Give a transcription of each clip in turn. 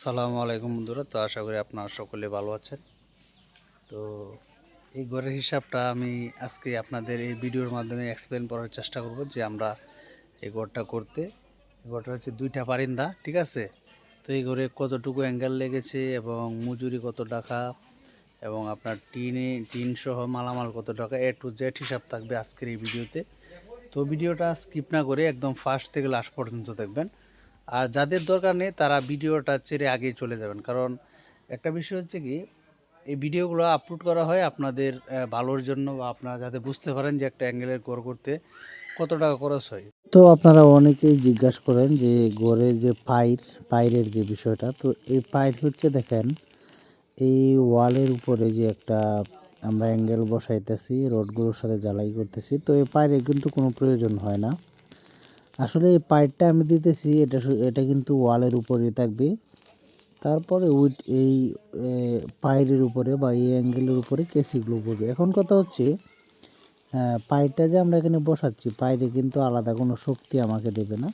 সালামু আলাইকুম বন্ধুরা, তো আশা করি আপনারা সকলে ভালো আছেন। তো এই ঘরের হিসাবটা আমি আজকে আপনাদের এই ভিডিওর মাধ্যমে এক্সপ্লেন করার চেষ্টা করব যে আমরা এই ঘরটা করতে, এই ঘরটা হচ্ছে দুইটা পারিন্দা ঠিক আছে? তো এই ঘরে কতটুকু অ্যাঙ্গেল লেগেছে এবং মজুরি কত টাকা এবং আপনার টিনে, টিন সহ মালামাল কত টাকা, এ টু জেড হিসাব থাকবে আজকের এই ভিডিওতে। তো ভিডিওটা স্কিপ না করে একদম ফার্স্ট থেকে লাস্ট পর্যন্ত দেখবেন। আর যাদের দরকার নেই, তারা ভিডিওটা ছেড়ে আগেই চলে যাবেন। কারণ একটা বিষয় হচ্ছে কি, এই ভিডিওগুলো আপলোড করা হয় আপনাদের ভালোর জন্য বা আপনারা যাতে বুঝতে পারেন যে একটা অ্যাঙ্গেলের গড় করতে কত টাকা খরচ হয়। তো আপনারা অনেকেই জিজ্ঞাসা করেন যে গড়ের যে পাইর পাইরের যে বিষয়টা, তো এই পাইর হচ্ছে দেখেন, এই ওয়ালের উপরে যে একটা আমরা অ্যাঙ্গেল বসাইতেছি, রডগুলোর সাথে জ্বালাই করতেছি, তো এই পাইরের কিন্তু কোনো প্রয়োজন হয় না। আসলে এই পাইপটা আমি দিতেছি, এটা এটা কিন্তু ওয়ালের উপরে থাকবে। তারপরে উইট এই পাইরের উপরে বা এই অ্যাঙ্গেলের উপরে কেসিগুলো পড়বে এখন কথা হচ্ছে পাইপটা যে আমরা এখানে বসাচ্ছি পাইরে কিন্তু আলাদা কোনো শক্তি আমাকে দেবে না।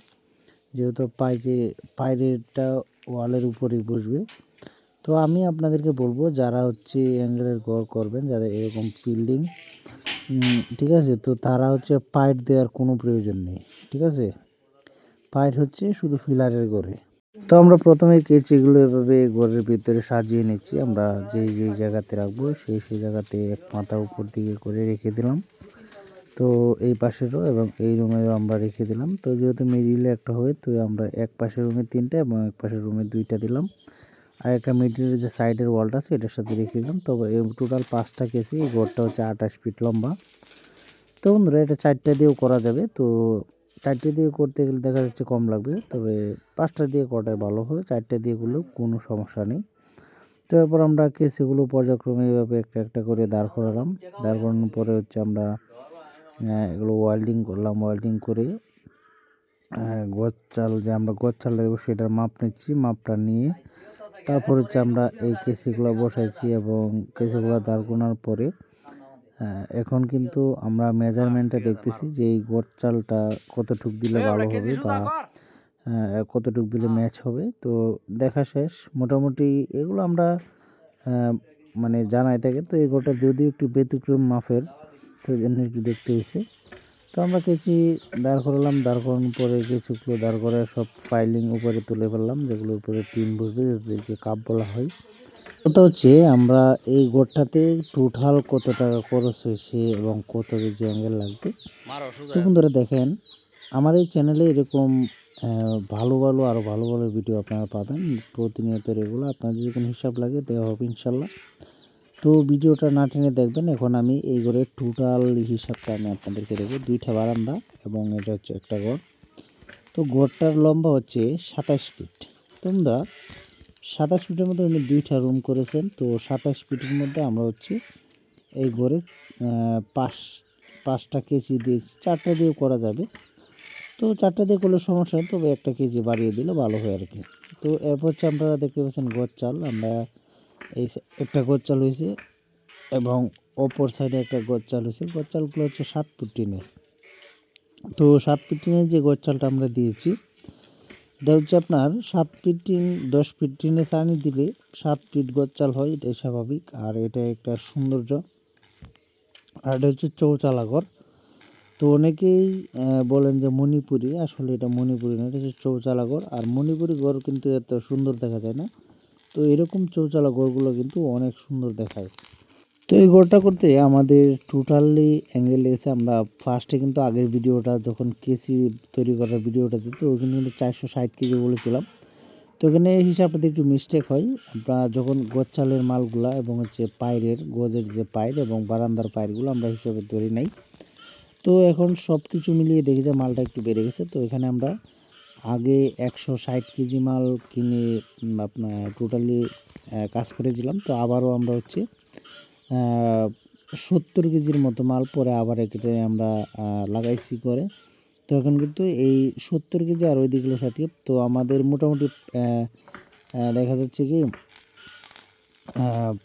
যেহেতু পাইপে পাইরেরটা ওয়ালের উপরেই বসবে। তো আমি আপনাদেরকে বলব, যারা হচ্ছে অ্যাঙ্গেলের ঘর করবেন, যাদের এরকম বিল্ডিং ঠিক আছে? তো তারা হচ্ছে পাইপ দেওয়ার কোনো প্রয়োজন নেই, ঠিক আছে? পাইপ হচ্ছে শুধু ফিলারের ঘরে। তো আমরা প্রথমে কেচিগুলো এভাবে ঘরের ভিতরে সাজিয়ে নিচ্ছি। আমরা যেই যেই জায়গাতে রাখব, সেই সেই জায়গাতে এক মাথা উপর দিকে করে রেখে দিলাম। তো এই পাশেরও এবং এই রুমেও আমরা রেখে দিলাম। তো যেহেতু মিডিলে একটা হবে, তো আমরা এক পাশের রুমে তিনটা এবং এক পাশের রুমে দুইটা দিলাম। আর একটা মিডিলের যে সাইডের ওয়ালটা আছে, এটার সাথে রেখে দিলাম। তবে টোটাল পাঁচটা কেসি, এই ঘরটা হচ্ছে আঠাশ ফিট লম্বা। তো বন্ধুরা, এটা চারটে দিয়েও করা যাবে। তো চারটে দিয়ে করতে গেলে দেখা যাচ্ছে কম লাগবে। তবে পাঁচটা দিয়ে করাটাই ভালো হবে। চারটে দিয়ে করলেও কোনো সমস্যা নেই। তো এরপর আমরা কেসিগুলো পর্যায়ক্রমে এভাবে একটা একটা করে দাঁড় করালাম। দাঁড় করানোর পরে হচ্ছে আমরা এগুলো ওয়েল্ডিং করলাম। ওয়েল্ডিং করে গোছ চাল যে আমরা গোছ দেবো সেটার মাপ নিচ্ছি। মাপটা নিয়ে তারপর হচ্ছে আমরা এই কেসিগুলো বসাইছি এবং কেসিগুলো দাঁড় করানোর পরে এখন কিন্তু আমরা মেজারমেন্টটা দেখতেছি যে এই গোট চালটা কতটুক দিলে ভালো হবে বা কতটুক দিলে ম্যাচ হবে। তো দেখা শেষ। মোটামুটি এগুলো আমরা মানে জানাই থাকে। তো এই গোটা যদিও একটু ব্যতিক্রম মাপের তো এই জন্য একটু দেখতে হয়েছে তো আমরা কিছু দাঁড় করালাম দাঁড় করানোর পরে কিছুগুলো দাঁড় করে সব ফাইলিং উপরে তুলে ফেললাম যেগুলোর উপরে টিন বসবে যাদেরকে কাপ বলা হয়। কথা হচ্ছে আমরা এই গোটটাতে টোটাল কত টাকা খরচ হয়েছে এবং কত কেজি অ্যাঙ্গেল লাগবে? তো ধরে দেখেন আমার এই চ্যানেলে এরকম ভালো ভালো আরও ভালো ভালো ভিডিও আপনারা পাবেন প্রতিনিয়ত রেগুলার আপনার যদি কোনো হিসাব লাগে দেওয়া হবে ইনশাল্লাহ। তো ভিডিওটা না টেনে দেখবেন, এখন আমি এই ঘরের টোটাল হিসাবটা আমি আপনাদেরকে দেবো। দুইটা বারান্দা এবং এটা হচ্ছে একটা ঘর। তো ঘরটার লম্বা হচ্ছে সাতাশ ফিট তোমরা সাতাশ ফিটের মধ্যে উনি দুইটা রুম করেছেন, তো সাতাশ ফিটের মধ্যে আমরা হচ্ছে এই ঘরে পাঁচ, পাঁচটা কেজি দিয়েছি চারটা দিয়েও করা যাবে। তো চারটা দিয়ে করলে সমস্যা নেই, তবে একটা কেজি বাড়িয়ে দিলে ভালো হয় আর কি। তো এরপর হচ্ছে আপনারা দেখতে পাচ্ছেন গোছ চাল। আমরা এই একটা গোছ চাল হয়েছে এবং অপর সাইডে একটা গোছ চাল হয়েছে। গোছ চালগুলো হচ্ছে সাত ফুট টিনের। তো সাত ফিট টিনের যে গোছ চালটা আমরা দিয়েছি, এটা হচ্ছে আপনার সাত ফিট টিন, দশ ফিট চানি দিলে সাত ফিট গোছ চাল হয়, এটাই স্বাভাবিক। আর এটা একটা সৌন্দর্য। আর এটা হচ্ছে চৌচালা ঘর তো অনেকেই বলেন যে মণিপুরি, আসলে এটা মণিপুরি না, এটা হচ্ছে চৌচালা ঘর আর মণিপুরি ঘর কিন্তু এত সুন্দর দেখা যায় না। তো এরকম চৌচালা ঘরগুলো কিন্তু অনেক সুন্দর দেখায়। তো এই ঘরটা করতে আমাদের টোটালি অ্যাঙ্গেল লেগেছে আমরা ফার্স্টে কিন্তু আগের ভিডিওটা যখন কেসি তৈরি করার ভিডিওটা দিত, ওখানে কিন্তু চারশো ষাট কেজি বলেছিলাম। তো এখানে হিসাবটাতে একটু মিস্টেক হয়। আমরা যখন গোছ চালের মালগুলা এবং হচ্ছে পায়ের গোজের যে পায়ের এবং বারান্দার পায়েরগুলো আমরা হিসাবে ধরি নাই। তো এখন সব কিছু মিলিয়ে দেখি যে মালটা একটু বেড়ে গেছে। তো এখানে আমরা আগে একশো ষাট কেজি মাল কিনে আপনার টোটালি কাজ করেছিলাম। তো আবারও আমরা হচ্ছে সত্তর কেজির মতো মাল পরে আবার একেটে আমরা লাগাইছি করে তো এখন কিন্তু এই সত্তর কেজি আর ওই দিকগুলো তো আমাদের মোটামুটি দেখা যাচ্ছে কি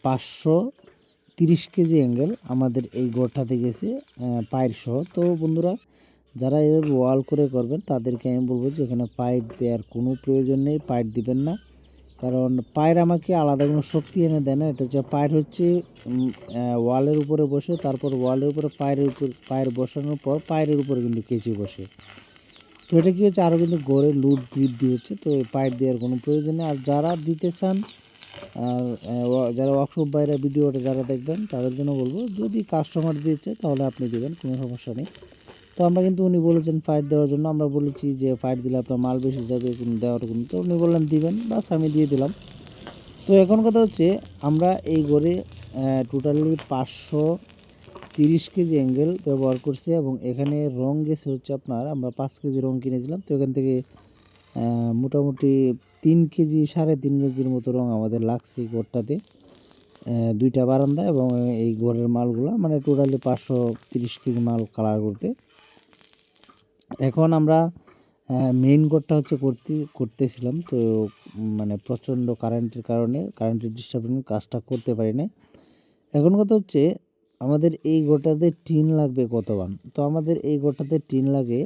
পাঁচশো তিরিশ কেজি অ্যাঙ্গেল আমাদের এই গোটাতে গেছে পায়ের সহ। তো বন্ধুরা যারা এভাবে ওয়াল করে করবেন, তাদেরকে আমি বলব যে এখানে পাইপ দেওয়ার কোনো প্রয়োজন নেই, পাইপ দিবেন না। কারণ পায়ের আমাকে আলাদা কোনো শক্তি এনে দেয় না, এটা হচ্ছে পায়ের হচ্ছে ওয়ালের উপরে বসে, তারপর ওয়ালের উপরে পায়ের উপর, পায়ের বসানোর পর পায়ের উপরে কিন্তু কেচি বসে। তো এটা কী হচ্ছে আরও কিন্তু গড়ে লুট বৃদ্ধি হচ্ছে, তো পাইপ দেওয়ার কোনো প্রয়োজন নেই। আর যারা দিতে চান, আর যারা ওয়ার্কশপ বাইরে ভিডিওটা যারা দেখবেন, তাদের জন্য বলব, যদি কাস্টমার দিয়েছে তাহলে আপনি দেবেন, কোনো সমস্যা নেই। তো আমরা কিন্তু উনি বলেছেন ফাইট দেওয়ার জন্য। আমরা বলেছি যে ফাইট দিলে আপনার মাল বেশি যাবে কিন্তু দেওয়ার কোনো তো উনি বললেন দিবেন। বাস আমি দিয়ে দিলাম। তো এখন কথা হচ্ছে আমরা এই গড়ে টোটালি পাঁচশো তিরিশ কেজি অ্যাঙ্গেল ব্যবহার করছি এবং এখানে রং গেছে হচ্ছে আপনার আমরা পাঁচ কেজি রং কিনেছিলাম। তো এখান থেকে মোটামুটি তিন কেজি সাড়ে তিন কেজির মতো রং আমাদের লাগছে এই আহ, দুইটা বারান্দা এবং এই ঘরের মালগুলো মানে টোটালি পাঁচশো তিরিশ কেজি মাল কালার করতে। এখন আমরা মেইন কোডটা হচ্ছে করতে, করতেছিলাম। তো মানে প্রচণ্ড কারেন্টের কারণে কারেন্টের ডিস্টার্বেন্স কাজটা করতে পারি না এখন কথা হচ্ছে, আমাদের এই গোটাতে টিন লাগবে কত বান? তো আমাদের এই গোটাতে টিন লাগে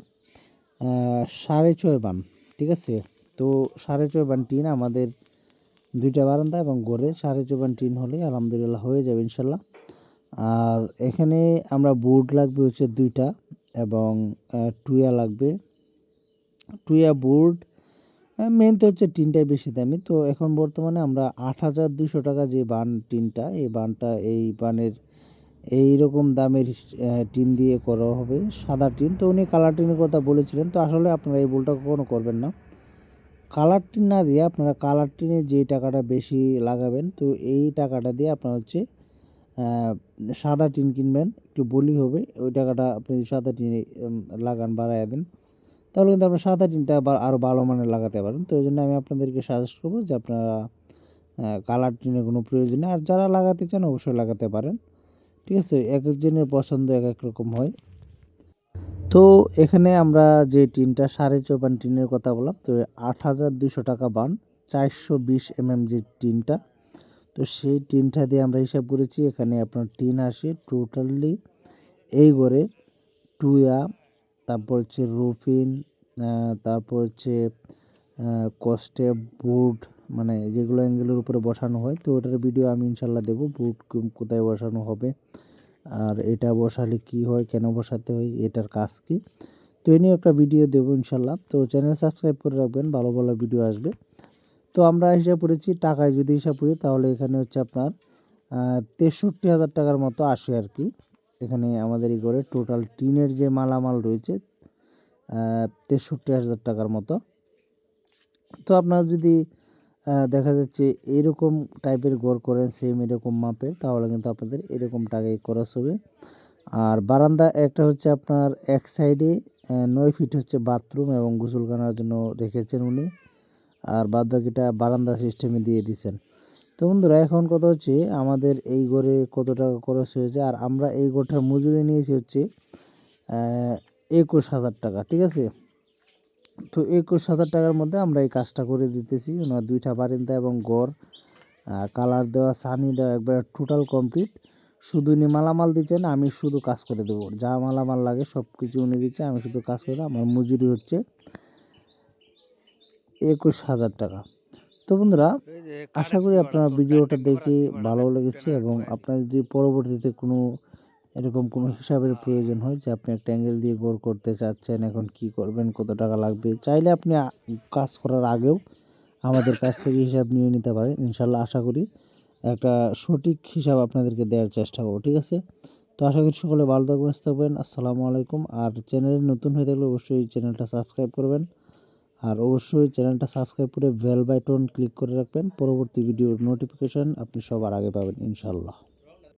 সাড়ে ছয় বান, ঠিক আছে? তো সাড়ে ছয় বান টিন আমাদের দুইটা বারান্দা এবং গড়ে সাড়ে ছয় বান টিন হলে আলহামদুলিল্লাহ হয়ে যাবে ইনশাল্লাহ। আর এখানে আমরা বোর্ড লাগবে হচ্ছে দুইটা। এবং টুয়া লাগবে। টুয়া বোর্ড মেন তো হচ্ছে টিনটাই বেশি দামি। তো এখন বর্তমানে আমরা আট হাজার দুশো টাকা যে বান টিনটা, এই বানটা, এই বানের এই রকম দামের টিন দিয়ে করা হবে, সাদা টিন। তো উনি কালার টিনের কথা বলেছিলেন। তো আসলে আপনারা এই ভুলটা কখনো করবেন না। কালার টিন না দিয়ে আপনারা কালার টিনে যে টাকাটা বেশি লাগাবেন, তো এই টাকাটা দিয়ে আপনার হচ্ছে সাদা টিন কিনবেন, একটু বলি হবে, ওই টাকাটা আপনি সাদা টিনে লাগান, বাড়াইয়া দেন, তাহলে কিন্তু আপনার সাদা টিনটা আরও ভালো মানের লাগাতে পারেন। তো ওই জন্য আমি আপনাদেরকে সাজেস্ট করব যে আপনারা কালার টিনের কোনো প্রয়োজন নেই। আর যারা লাগাতে চান, অবশ্যই লাগাতে পারেন। ঠিক আছে? এক একজনের পছন্দ এক এক রকম হয়। তো এখানে আমরা যে টিনটা, সাড়ে চৌবান টিনের কথা বললাম, তো আট হাজার দুশো টাকা বান, চারশো বিশ এমএম যে টিনটা তো সেই টিনটা দিয়ে আমরা হিসাব করেছি, এখানে আপনার টিন আসে টোটালি এই করে টুয়া, তারপর হচ্ছে রুফিন তারপর হচ্ছে কস্টে বুট মানে যেগুলো অ্যাঙ্গেলের উপরে বসানো হয়, তো ওটার ভিডিও আমি ইনশাল্লাহ দেবো বুট কোথায় বসানো হবে, আর এটা বসালে কি হয়, কেন বসাতে হয়, এটার কাজ কি। তো এ নিয়ে একটা ভিডিও দেবো ইনশাল্লাহ তো চ্যানেল সাবস্ক্রাইব করে রাখবেন, ভালো ভালো ভিডিও আসবে। তো আমরা হিসাব করেছি টাকায় যদি হিসাব করি তাহলে এখানে হচ্ছে আপনার তেষট্টি হাজার টাকার মতো আসে আর কি। এখানে আমাদের এই ঘরে টোটাল টিনের যে মালামাল রয়েছে তেষট্টি হাজার টাকার মতো। তো আপনারা যদি দেখা যাচ্ছে এরকম টাইপের ঘর করেন সেম এরকম মাপের, তাহলে কিন্তু আপনাদের এরকম টাকায় খরচ হবে। আর বারান্দা একটা হচ্ছে আপনার এক সাইডে নয় ফিট হচ্ছে বাথরুম এবং গোসলখানার জন্য রেখেছেন উনি। আর বাদ বাকিটা বারান্দা সিস্টেমে দিয়ে দিয়েছেন তো বন্ধুরা, এখন কথা হচ্ছে আমাদের এই ঘরে কত টাকা খরচ হয়েছে, আর আমরা এই ঘরটার মজুরি নিয়েছি হচ্ছে একুশ হাজার টাকা, ঠিক আছে? তো একুশ হাজার টাকার মধ্যে আমরা এই কাজটা করে দিতেছি। ওনার দুইটা বারিন্দা এবং গড় কালার দেওয়া সানি দেওয়া, একবার টোটাল কমপ্লিট শুধু উনি মালামাল দিচ্ছেন, আমি শুধু কাজ করে দেবো। যা মালামাল লাগে সব কিছু উনি দিচ্ছে, আমি শুধু কাজ করে। আমার মজুরি হচ্ছে একুশ হাজার টাকা। তো বন্ধুরা আশা করি আপনারা ভিডিওটা দেখে ভালো লেগেছে এবং আপনার যদি পরবর্তীতে কোনো এরকম কোনো হিসাবের প্রয়োজন হয় যে আপনি একটা অ্যাঙ্গেল দিয়ে গোর করতে চাচ্ছেন এখন কি করবেন কত টাকা লাগবে চাইলে আপনি কাজ করার আগেও আমাদের কাছ থেকে হিসাব নিয়ে নিতে পারেন। ইনশাল্লাহ আশা করি একটা সঠিক হিসাব আপনাদেরকে দেওয়ার চেষ্টা করব ঠিক আছে? তো আশা করি সকলে ভালো থাকবেন থাকবেন। আসসালামু আলাইকুম। আর চ্যানেলে নতুন হয়ে থাকলে অবশ্যই চ্যানেলটা সাবস্ক্রাইব করবেন। আর অবশ্যই চ্যানেলটা সাবস্ক্রাইব করে বেল বাটন ক্লিক করে রাখবেন। পরবর্তী ভিডিওর নোটিফিকেশান আপনি সবার আগে পাবেন ইনশাল্লাহ